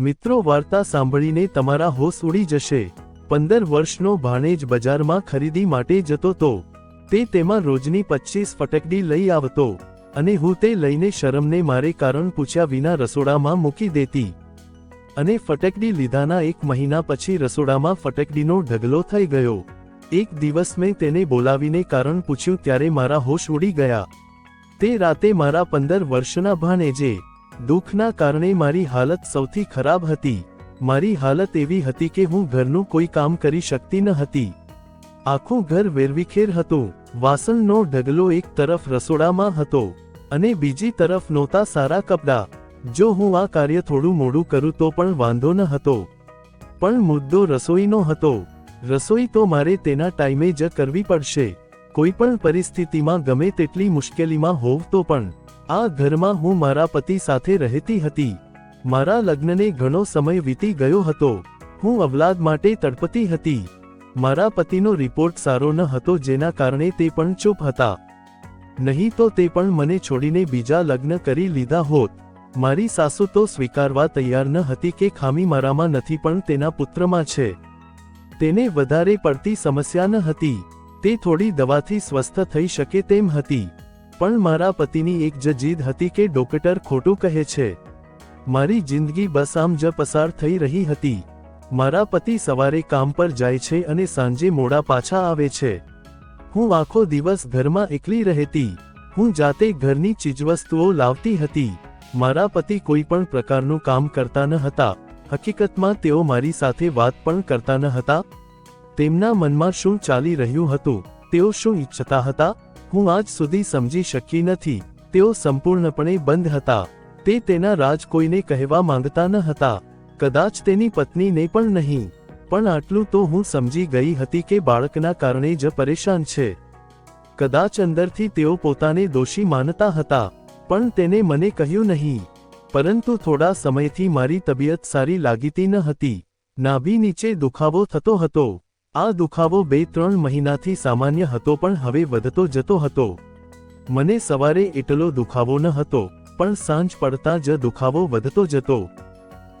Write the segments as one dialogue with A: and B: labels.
A: મિત્રો વાર્તા સાંભળીને તમારા હોશ ઉડી જશે. પંદર વર્ષનો ભાણેજ બજારમાં ખરીદી માટે જતો તો. તે તેમાં રોજની પચ્ચીસ ફટકડી લઈ આવતો. અને હું તે લઈને શરમને મારે કારણ પૂછ્યા વિના રસોડામાં મૂકી દેતી. અને ફટકડી લીધાના એક મહિના પછી રસોડામાં ફટકડીનો ઢગલો થઈ ગયો. એક દિવસ મેં તેને બોલાવીને કારણ પૂછ્યું ત્યારે મારા હોશ ઉડી ગયા. તે રાતે મારા પંદર વર્ષના ભાણેજે દુઃખના કારણે મારી હાલત સૌથી ખરાબ હતી. મારી હાલત એવી હતી કે હું ઘરનું કોઈ કામ કરી શકતી ન હતી. આખું ઘર વેરવિખેર હતું. વાસણનો ઢગલો એક તરફ રસોડામાં હતો અને બીજી તરફ નહોતા સારા કપડાં. જો હું આ કાર્ય થોડું મોડું કરું તો પણ વાંધો ન હતો. પણ મુદ્દો રસોઈનો હતો. રસોઈ તો મારે તેના ટાઈમે જ કરવી પડશે. કોઈ પણ પરિસ્થિતિમાં ગમે તેટલી મુશ્કેલીમાં હોવ તો પણ, આ ઘરમાં હું મારા પતિ સાથે રહેતી હતી. મારા લગ્નને ઘણો સમય વીતી ગયો હતો. હું અવલાદ માટે તડપતી હતી. મારા પતિનો રિપોર્ટ સારો ન હતો જેના કારણે તે પણ ચૂપ હતા. નહીં તો તે પણ મને છોડીને બીજા લગ્ન કરી લીધા હોત. મારી સાસુ તો સ્વીકારવા તૈયાર ન હતી કે ખામી મારામાં નથી પણ તેના પુત્રમાં છે. તેને વધારે પડતી સમસ્યા ન હતી. તે થોડી દવાથી સ્વસ્થ થઈ શકે તેમ હતી. પણ મારા પતિની એક જ જીદ હતી કે ડોક્ટર ખોટું કહે છે. મારી જિંદગી બસ આમ જ પસાર થઈ રહી હતી. મારા પતિ સવારે કામ પર જાય છે અને સાંજે મોડા પાછા આવે છે. હું આખો દિવસ ઘરમાં એકલી રહેતી. હું જાતે ઘરની ચીજવસ્તુઓ લાવતી હતી. મારા પતિ કોઈ પણ પ્રકારનું કામ કરતા ન હતા. હકીકતમાં તેઓ મારી સાથે વાત પણ કરતા ન હતા. તેમના મનમાં શું ચાલી રહ્યું હતું, તેઓ શું ઈચ્છતા હતા, હું આજ સુધી સમજી શકી નથી, તેઓ સંપૂર્ણપણે બંધ હતા, તે તેના રાજ કોઈને કહેવા માંગતા ન હતા, કદાચ તેની પત્નીને પણ નહીં, પણ આટલું તો હું સમજી ગઈ હતી કે બાળકના કારણે જ પરેશાન છે. કદાચ અંદરથી તેઓ પોતાને દોષી માનતા હતા, પણ તેને મને કહ્યું નહીં, પરંતુ થોડા સમયથી મારી તબિયત સારી લાગીતી ન હતી, નાભી નીચે દુખાવો થતો હતો. આ દુખાવો બે ત્રણ મહિનાથી સામાન્ય હતો પણ હવે વધતો જતો હતો. મને સવારે એટલો દુખાવો ન હતો, પણ સાંજ પડતા જ દુખાવો વધતો જતો.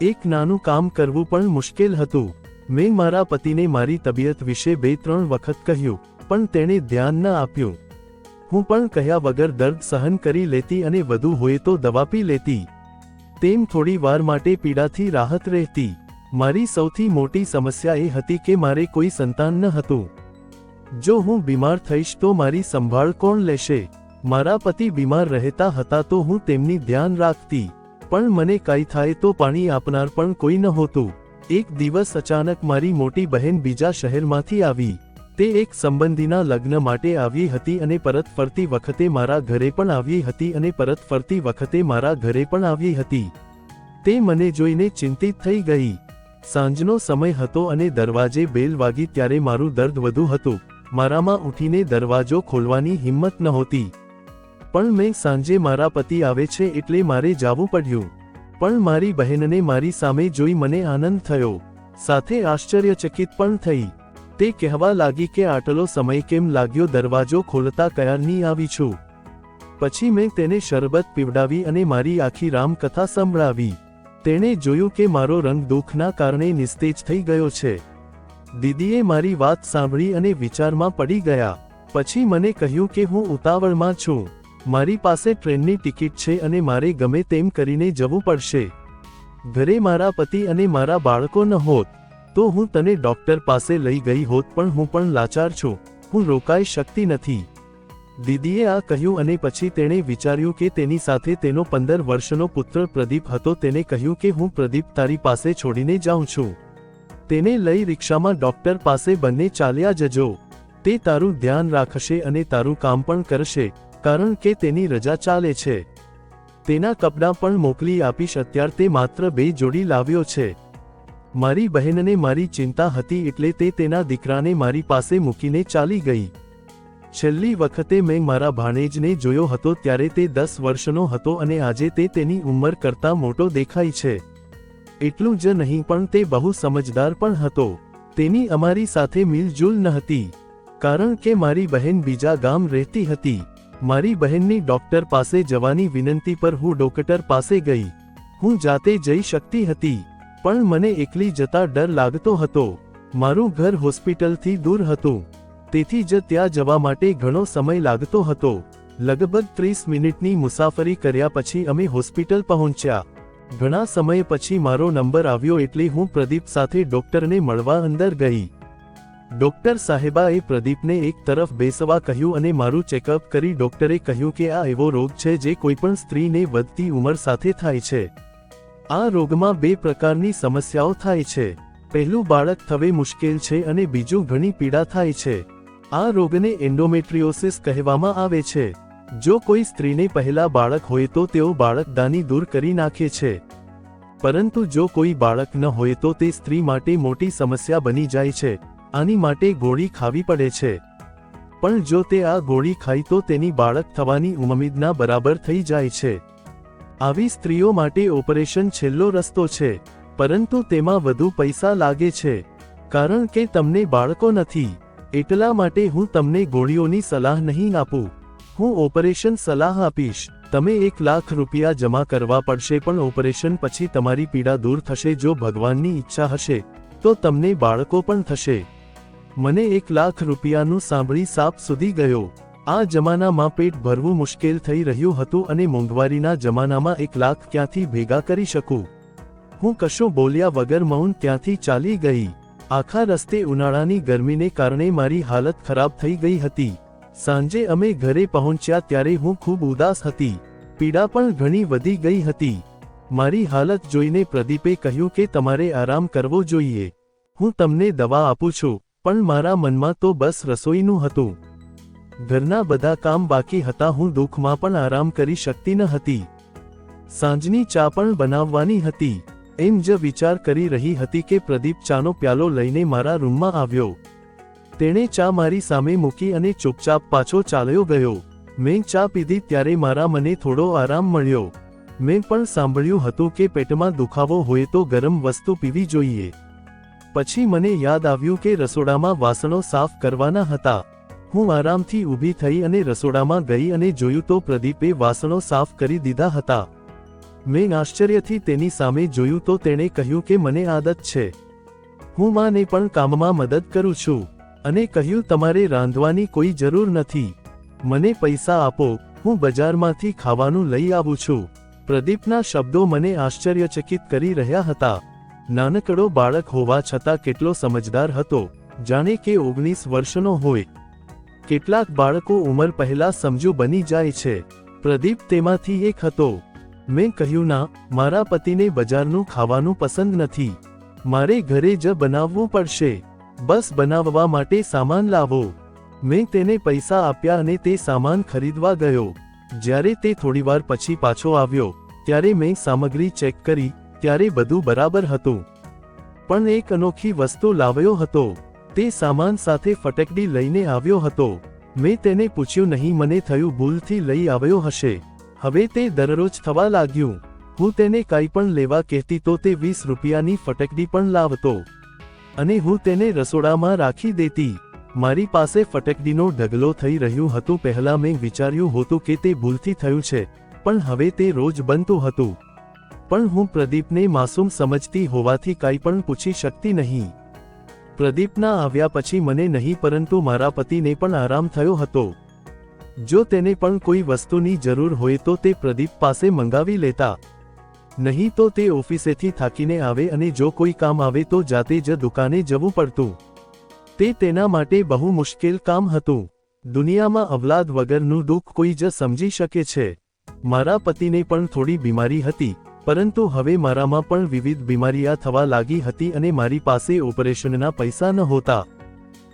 A: એક નાનું કામ કરવું પણ મુશ્કેલ હતું. મેં મારા પતિને મારી તબિયત વિશે બે ત્રણ વખત કહ્યું, પણ તેણે ધ્યાન ન આપ્યું. હું પણ કહ્યા વગર દર્દ સહન કરી લેતી અને વધુ હોય તો દવા પી લેતી. તેમ થોડી વાર માટે પીડાથી રાહત રહેતી. મારી સૌથી મોટી સમસ્યા એ હતી કે મારે કોઈ સંતાન ન હતું. જો હું બીમાર થઈશ તો મારી સંભાળ કોણ લેશે? મારા પતિ બીમાર રહેતા હતા તો હું તેમની ધ્યાન રાખતી. પણ મને કાંઈ થાય તો પાણી આપનાર પણ કોઈ નહોતું એક દિવસ અચાનક મારી મોટી બહેન બીજા શહેરમાંથી આવી. તે એક સંબંધીના લગ્ન માટે આવી હતી અને પરત ફરતી વખતે મારા ઘરે પણ આવી હતી અને પરત ફરતી વખતે મારા ઘરે પણ આવી હતી. તે મને જોઈને ચિંતિત થઈ ગઈ. સાંજનો સમય હતો અને દરવાજે બેલ વાગી ત્યારે મારું દર્દ વધુ હતું. મારામાં ઉઠીને દરવાજો ખોલવાની હિંમત નહોતી. પણ મેં સાંજે મારા પતિ આવે છે એટલે મારે જાવું પડ્યું. પણ મારી બહેનને મારી સામે જોઈ મને આનંદ થયો. સાથે આશ્ચર્યચકિત પણ થઈ. તે કહેવા લાગી કે આટલો સમય કેમ લાગ્યો દરવાજો ખોલતા કયારની આવી છું? પછી મેં તેને શરબત પીવડાવી અને મારી આખી રામકથા સંભળાવી. તેણે જોયું કે મારો રંગ દુઃખના કારણે નિસ્તેજ થઈ ગયો છે. દીદીએ મારી વાત સાંભળી અને વિચારમાં પડી ગયા. પછી મને કહ્યું કે હું ઉતાવળમાં છું. મારી પાસે ટ્રેનની ટિકિટ છે અને મારે ગમે તેમ કરીને જવું પડશે. ઘરે મારા પતિ અને મારા બાળકો ન હોત, તો હું તને ડોક્ટર પાસે લઈ ગઈ હોત પણ હું પણ લાચાર છું. હું રોકાઈ શકતી નથી. દીદીએ આ કહ્યું અને પછી તેણે વિચાર્યું કે તેની સાથે તેનો પંદર વર્ષનો પુત્ર પ્રદીપ હતો, તેને કહ્યું કે હું પ્રદીપ તારી પાસે છોડીને જાઉં છું. તેને લઈ રિક્ષામાં ડોક્ટર પાસે બંને ચાલ્યા જજો. તે તારું ધ્યાન રાખશે અને તારું કામ પણ કરશે, કારણ કે તેની રજા ચાલે છે. તેના કપડાં પણ મોકલી આપીશ, અત્યાર તે માત્ર બે જોડી લાવ્યો છે. મારી બહેનને મારી ચિંતા હતી એટલે તે તેના દીકરાને મારી પાસે મૂકીને ચાલી ગઈ. છેલ્લી વખતે મેં મારા ભાણેજને જોયો હતો ત્યારે તે દસ વર્ષનો હતો અને આજે તે તેની ઉંમર કરતાં મોટો દેખાય છે. એટલું જ નહીં, પણ તે બહુ સમજદાર પણ હતો. તેની અમારી સાથે મિલજુલ ન હતી. કારણ કે મારી બહેન બીજા ગામ રહેતી હતી. મારી બહેનની ડોક્ટર પાસે જવાની વિનંતી પર હું ડોક્ટર પાસે ગઈ. હું જાતે જઈ શકતી હતી, પણ મને એકલી જતા ડર લાગતો હતો. મારું ઘર હોસ્પિટલથી દૂર હતું. તેથી જ ત્યાં જવા માટે ઘણો સમય લાગતો હતો. લગભગ ત્રીસ મિનિટની મુસાફરી કર્યા પછી અમે હોસ્પિટલ પહોંચ્યા. ઘણા સમય પછી મારો નંબર આવ્યો એટલે હું પ્રદીપ સાથે ડોક્ટરને મળવા અંદર ગઈ. ડોક્ટર સાહેબાએ પ્રદીપને એક તરફ બેસવા કહ્યું અને મારું ચેકઅપ કરી ડોક્ટરે કહ્યું કે આ એવો રોગ છે જે કોઈપણ સ્ત્રીને વધતી ઉંમર સાથે થાય છે. આ રોગમાં બે પ્રકારની સમસ્યાઓ થાય છે. પહેલું બાળક થવે મુશ્કેલ છે અને બીજું ઘણી પીડા થાય છે. આ રોગને એન્ડોમેટ્રિયોસિસ કહેવામાં આવે છે. જો કોઈ સ્ત્રીને પહેલા બાળક હોય તો તેઓ બાળકદાની દૂર કરી નાખે છે. પરંતુ જો કોઈ બાળક ન હોય તો તે સ્ત્રી માટે મોટી સમસ્યા બની જાય છે. આની માટે ગોળી ખાવી પડે છે. પણ જો તે આ ગોળી ખાય તો તેની બાળક થવાની ઉમમીદના બરાબર થઈ જાય છે. આવી સ્ત્રીઓ માટે ઓપરેશન છેલ્લો રસ્તો છે. પરંતુ તેમાં વધુ પૈસા લાગે છે. કારણ કે તમને બાળકો નથી. એટલા માટે હું તમને ગોળીઓની સલાહ નહીં આપું. હું ઓપરેશન સલાહ આપીશ. તમે એક લાખ રૂપિયા જમા કરવા પડશે પણ ઓપરેશન પછી તમારી પીડા દૂર થશે જો ભગવાનની ઈચ્છા હશે, તો તમને બાળકો પણ થશે. મને એક લાખ રૂપિયાનું સાંભળી સાપ સુધી ગયો. આ જમાનામાં પેટ ભરવું મુશ્કેલ થઈ રહ્યું હતું અને મોંઘવારીના જમાનામાં એક લાખ ક્યાંથી ભેગા કરી શકું? હું કશું બોલ્યા વગર મૌન ત્યાંથી ચાલી ગઈ. આખા રસ્તે ઉનાળાની ગરમીને કારણે મારી હાલત ખરાબ થઈ ગઈ હતી. સાંજે અમે ઘરે પહોંચ્યા ત્યારે હું ખૂબ ઉદાસ હતી. પીડા પણ ઘણી વધી ગઈ હતી. મારી હાલત જોઈને પ્રદીપે કહ્યું કે તમારે આરામ કરવો જોઈએ. હું તમને દવા આપું છું, પણ મારા મનમાં તો બસ રસોઈનું હતું. ઘરના બધા કામ બાકી હતા, હું દુઃખમાં પણ આરામ કરી શકતી ન હતી. સાંજની ચા પણ બનાવવાની હતી. એમ જ વિચાર કરી રહી હતી કે પ્રદીપ ચાનો પ્યાલો લઈને મારા રૂમમાં આવ્યો. તેણે ચા મારી સામે મૂકી અને ચૂપચાપ પાછો ચાલ્યો ગયો. મેં ચા પીધી ત્યારે મારા મને થોડો આરામ મળ્યો. મેં પણ સાંભળ્યું હતું કે પેટમાં દુખાવો હોય તો ગરમ વસ્તુ પીવી જોઈએ. પછી મને યાદ આવ્યું કે રસોડામાં વાસણો સાફ કરવાના હતા. હું આરામથી ઊભી થઈ અને રસોડામાં ગઈ અને જોયું તો પ્રદીપે વાસણો સાફ કરી દીધા હતા. મેં આશ્ચર્યથી તેની સામે જોયું તો તેણે કહ્યું કે મને આદત છે. હું માને પણ કામમાં મદદ કરું છું. અને કહ્યું, તમારે રાંધવાની કોઈ જરૂર નથી. મને પૈસા આપો. હું બજારમાંથી ખાવાનું લઈ આવું છું. પ્રદીપના શબ્દો મને આશ્ચર્યચકિત કરી રહ્યા હતા. નાનકડો બાળક હોવા છતાં કેટલો સમજદાર હતો. જાણે કે ઓગણીસ વર્ષનો હોય. કેટલાક બાળકો ઉંમર પહેલા સમજુ બની જાય છે. પ્રદીપ તેમાંથી એક હતો. મેં કહ્યું, ના, મારા પતિને બજારનું ખાવાનું પસંદ નથી. મારે ઘરે જ બનાવવું પડશે. બસ બનાવવા માટે સામાન લાવો. મેં તેને પૈસા આપ્યા અને તે સામાન ખરીદવા ગયો. જ્યારે તે થોડીવાર પછી પાછો આવ્યો, ત્યારે મેં સામગ્રી ચેક કરી, ત્યારે બધું બરાબર હતું. પણ એક અનોખી વસ્તુ લાવ્યો હતો. તે સામાન સાથે ફટકડી લઈને આવ્યો હતો. મેં તેને પૂછ્યું, નહીં, મને થયું ભૂલથી લઈ આવ્યો હશે. હવે તે દરરોજ થવા લાગ્યું. હું તેને કંઈ પણ લેવા કહેતી તો તે વીસ રૂપિયાની ફટકડી પણ લાવતો. અને હું તેને રસોડામાં રાખી દેતી. મારી પાસે ફટકડીનો ઢગલો થઈ રહ્યું હતું. પહેલા મેં વિચાર્યું હતું કે તે ભૂલથી થયું છે, પણ હવે તે રોજ બનતું હતું. પણ હું પ્રદીપને માસૂમ સમજતી હોવાથી કંઈ પણ પૂછી શકતી નહીં. પ્રદીપના આવ્યા પછી મને નહીં, પરંતુ મારા પતિને પણ આરામ થયો હતો. જો તેને પણ કોઈ વસ્તુની જરૂર હોય તો તે પ્રદીપ પાસે મંગાવી લેતા. નહીં તો તે ઓફિસેથી થાકીને આવે અને જો કોઈ કામ આવે તો જાતે જ દુકાને જવું પડતું. તે તેના માટે બહુ મુશ્કેલ કામ હતું. દુનિયામાં અવલાદ વગરનું દુઃખ કોઈ જ સમજી શકે છે. મારા પતિને પણ થોડી બીમારી હતી, પરંતુ હવે મારામાં પણ વિવિધ બીમારીયા થવા લાગી હતી અને મારી પાસે ઓપરેશનના પૈસા ન હોતા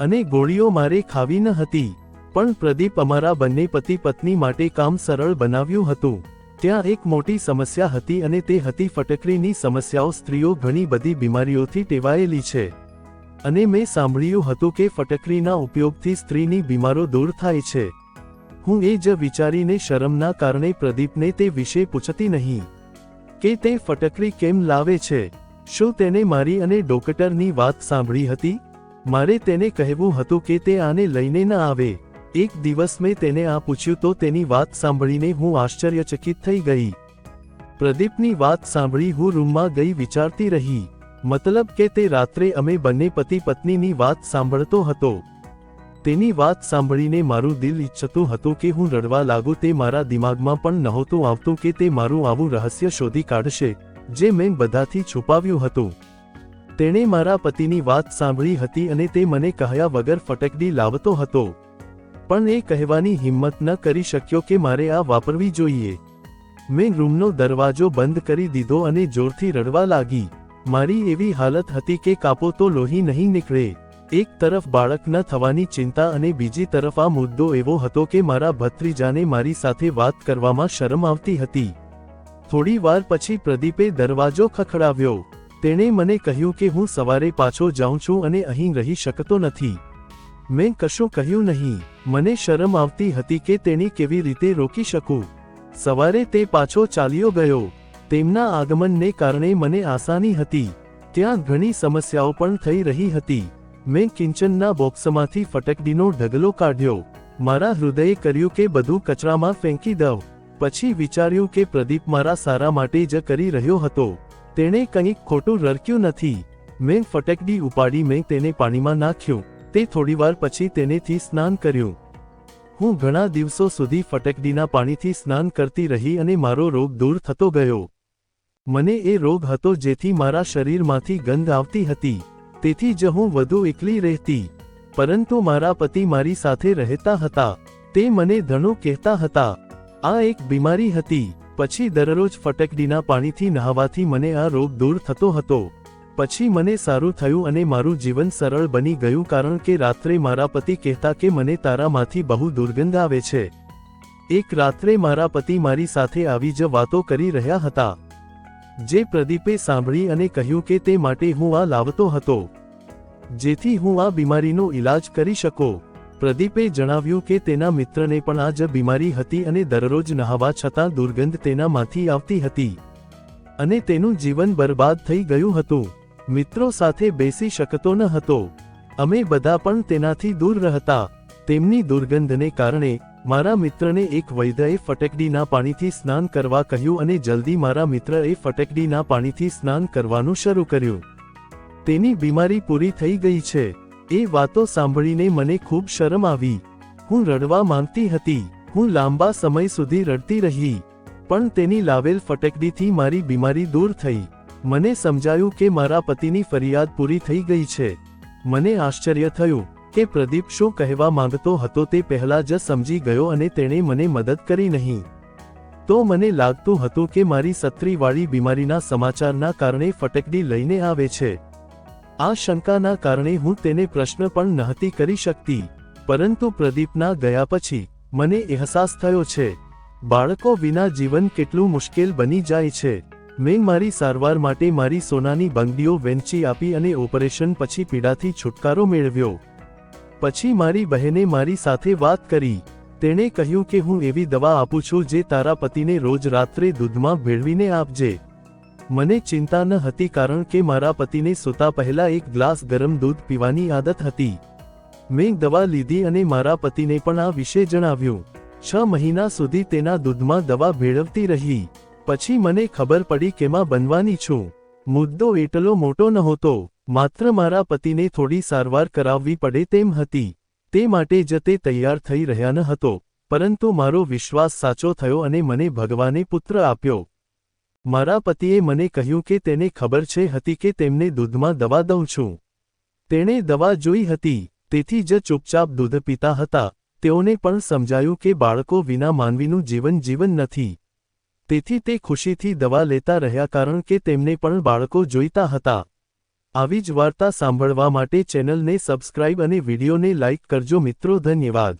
A: અને ગોળીઓ મારે ખાવી ન હતી. પણ પ્રદીપ અમારા બંને પતિ પત્ની માટે કામ સરળ બનાવ્યું હતું. ત્યાં એક મોટી સમસ્યા હતી અને તે હતી ફટકરીની સમસ્યાઓ સ્ત્રીઓ ઘણી બધી બીમારીઓથી ટેવાયેલી છે. અને મેં સાંભળ્યું હતું કે ફટકડીના ઉપયોગથી સ્ત્રીની બીમારો દૂર થાય છે. હું એ જ વિચારીને શરમના કારણે પ્રદીપને તે વિશે પૂછતી નહીં. કે તે ફટકડી કેમ લાવે છે? શું તેને મારી અને ડોક્ટરની વાત સાંભળી હતી? મારે તેને કહેવું હતું કે તે આને લઈને ન આવે. એક દિવસ મેં તેને આ પૂછ્યું તો તેની વાત સાંભળીને હું આશ્ચર્યચકિત થઈ ગઈ. પ્રદીપની વાત સાંભળી હું રૂમમાં ગઈ વિચારતી રહી. મતલબ કે તે રાત્રે અમે બંને પતિ પત્નીની વાત સાંભળતો હતો. તેની વાત સાંભળીને મારું દિલ ઈચ્છતું હતું કે હું રડવા લાગુ તે મારા દિમાગમાં પણ નહોતું આવતું કે તે મારું આવું રહસ્ય શોધી કાઢશે, જે મેં બધાથી છુપાવ્યું હતું. તેણે મારા પતિની વાત સાંભળી હતી અને તે મને કહ્યા વગર ફટકડી લાવતો હતો. પણ એ કહેવાની હિંમત ન કરી શક્યો કે મારે આ વાપરવી જોઈએ. મેં રૂમનો દરવાજો બંધ કરી દીધો અને જોરથી રડવા લાગી. મારી એવી હાલત હતી કે કાપો તો લોહી નહીં નીકળે. એક તરફ બાળક ન થવાની ચિંતા અને બીજી તરફ આ મુદ્દો એવો હતો કે મારા ભત્રીજાને મારી સાથે વાત કરવામાં શરમ આવતી હતી. થોડી વાર પછી પ્રદીપે દરવાજો ખખડાવ્યો. તેણે મને કહ્યું કે હું સવારે પાછો જાઉં છું અને અહીં રહી શકતો નથી. મેં કશું કહ્યું નહીં. મને શરમ આવતી હતી કે તેણી કેવી રીતે રોકી શકું. સવારે તે પાછો ચાલ્યો ગયો. તેમના આગમનને કારણે મને આસાની હતી. ત્યાં ઘણી સમસ્યાઓ પણ થઈ રહી હતી. મેં કિંચનના બોક્સમાંથી ફટકડીનો ઢગલો કાઢ્યો. મારા હૃદયે કર્યું કે બધું કચરામાં ફેંકી દઉં. પછી વિચાર્યું કે પ્રદીપ મારા સારા માટે જ કરી રહ્યો હતો. તેણે કંઈક ખોટું રરક્યું નથી. મેં ફટકડી ઉપાડી મેં તેને પાણીમાં નાખ્યું. તે થોડીવાર પછી તેનેથી સ્નાન કર્યું. હું ઘણા દિવસો સુધી ફટકડીના પાણીથી સ્નાન કરતી રહી અને મારો રોગ દૂર થતો ગયો. મને એ રોગ હતો જેથી મારા શરીરમાંથી ગંધ આવતી હતી. તેથી જ હું વધુ એકલી રહેતી. પરંતુ મારા પતિ મારી સાથે રહેતા હતા. તે મને ધણું કહેતા હતા. આ એક બીમારી હતી. પછી દરરોજ ફટકડીના પાણીથી નહાવાથી મને આ રોગ દૂર થતો હતો. પછી મને સારું થયું અને મારું જીવન સરળ બની ગયું કારણ કે રાત્રે મારા પતિ કહેતા કે મને તારામાંથી બહુ દુર્ગંધ આવે છે. એક રાત્રે મારા પતિ મારી સાથે આવી જ વાતો કરી રહ્યા હતા. જે પ્રદીપે સાંભળી અને કહ્યું કે તે માટે હું આ લાવતો હતો. જેથી હું આ બીમારીનો ઇલાજ કરી શકો. પ્રદીપે જણાવ્યું કે તેના મિત્રને પણ આ જ બીમારી હતી અને દરરોજ નહાવા છતાં દુર્ગંધ તેનામાંથી આવતી હતી. અને તેનું જીવન બરબાદ થઈ ગયું હતું. મિત્રો સાથે બેસી શકતો ન હતો. અમે બધા પણ તેનાથી દૂર રહેતા. તેમની દુર્ગંધને કારણે મારા મિત્રને એક વૈદ્યએ ફટકડીના પાણીથી સ્નાન કરવા કહ્યું અને જલ્દી મારા મિત્રએ ફટકડીના પાણીથી સ્નાન કરવાનું શરૂ કર્યું. તેની બીમારી પૂરી થઈ ગઈ છે. એ વાતો સાંભળીને મને ખૂબ શરમ આવી. હું રડવા માંગતી હતી. હું લાંબા સમય સુધી રડતી રહી. પણ તેની લાવેલ ફટકડીથી મારી બીમારી દૂર થઈ. મને સમજાયું કે મારા પતિની ફરિયાદ પૂરી થઈ ગઈ છે. મને આશ્ચર્ય થયું કે પ્રદીપ શું કહેવા માંગતો હતો તે પહેલા જ સમજી ગયો અને તેણે મને મદદ કરી નહીં. તો મને લાગતું હતું કે મારી સત્રીવાળી બીમારીના સમાચારના કારણે ફટકડી લઈને આવે છે. આ શંકાના કારણે હું તેને પ્રશ્ન પણ નહોતી કરી શકતી. પરંતુ પ્રદીપના ગયા પછી મને અહેસાસ થયો છે. બાળકો વિના જીવન કેટલું મુશ્કેલ બની જાય છે. મેં મારી સારવાર માટે મારી સોનાની બંગડીઓ વેંચી આપી અને ઓપરેશન પછી પીડાથી છુટકારો મેળવ્યો. પછી મારી બહેને મારી સાથે વાત કરી. તેણે કહ્યું કે હું એવી દવા આપું છું જે તારા પતિને રોજ રાત્રે દૂધમાં ભેળવીને આપજે. મને ચિંતા ન હતી કારણ કે મારા પતિને સૂતા પહેલા એક ગ્લાસ ગરમ દૂધ પીવાની આદત હતી. મેં દવા લીધી અને મારા પતિને પણ આ વિશે જણાવ્યું. છ મહિના સુધી તેના દૂધમાં દવા ભેળવતી રહી. પછી મને ખબર પડી કે માં બનવાની છું. મુદ્દો એટલો મોટો નહોતો, માત્ર મારા પતિને થોડી સારવાર કરાવવી પડે તેમ હતી. તે માટે જ તે તૈયાર થઈ રહ્યા ન હતો, પરંતુ મારો વિશ્વાસ સાચો થયો અને મને ભગવાને પુત્ર આપ્યો. મારા પતિએ મને કહ્યું કે તેને ખબર છે હતી કે તેમને દૂધમાં દવા દઉં છું. તેણે દવા જોઈ હતી, તેથી જ ચૂપચાપ દૂધ પીતા હતા. તેઓને પણ સમજાયું કે બાળકો વિના માનવીનું જીવન જીવન નથી. તેથી તે ખુશીથી દવા લેતા રહ્યા કારણ કે તેમને પણ બાળકો જોઈતા હતા. આવી જ વાર્તા સાંભળવા માટે ચેનલને સબસ્ક્રાઇબ અને વિડીયોને લાઇક કરજો મિત્રો, ધન્યવાદ.